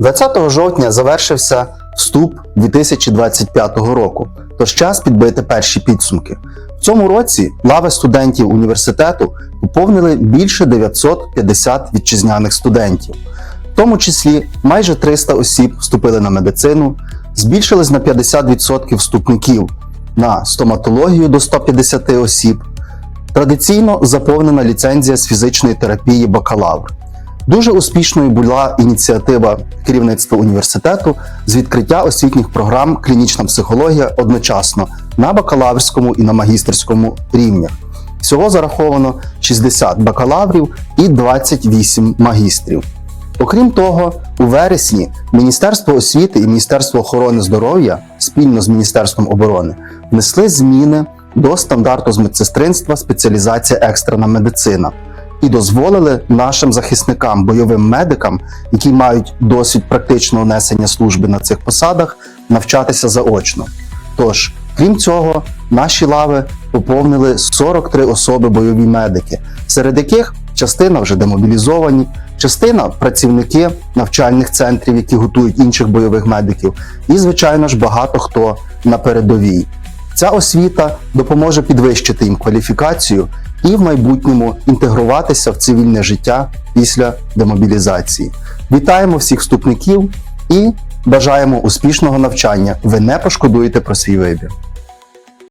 20 жовтня завершився вступ 2025 року, тож час підбити перші підсумки. В цьому році лави студентів університету поповнили більше 950 вітчизняних студентів. В тому числі майже 300 осіб вступили на медицину, збільшились на 50% вступників на стоматологію до 150 осіб. Традиційно заповнена ліцензія з фізичної терапії бакалавр. Дуже успішною була ініціатива керівництва університету з відкриття освітніх програм клінічна психологія одночасно на бакалаврському і на магістерському рівнях. Всього зараховано 60 бакалаврів і 28 магістрів. Окрім того, у вересні Міністерство освіти і Міністерство охорони здоров'я спільно з Міністерством оборони внесли зміни до стандарту з медсестринства спеціалізація екстрена медицина і дозволили нашим захисникам, бойовим медикам, які мають досвід практичного несення служби на цих посадах, навчатися заочно. Тож, крім цього, наші лави поповнили 43 особи бойові медики, серед яких частина вже демобілізовані, частина працівники навчальних центрів, які готують інших бойових медиків, і, звичайно ж, багато хто на передовій. Ця освіта допоможе підвищити їм кваліфікацію і в майбутньому інтегруватися в цивільне життя після демобілізації. Вітаємо всіх вступників і бажаємо успішного навчання. Ви не пошкодуєте про свій вибір.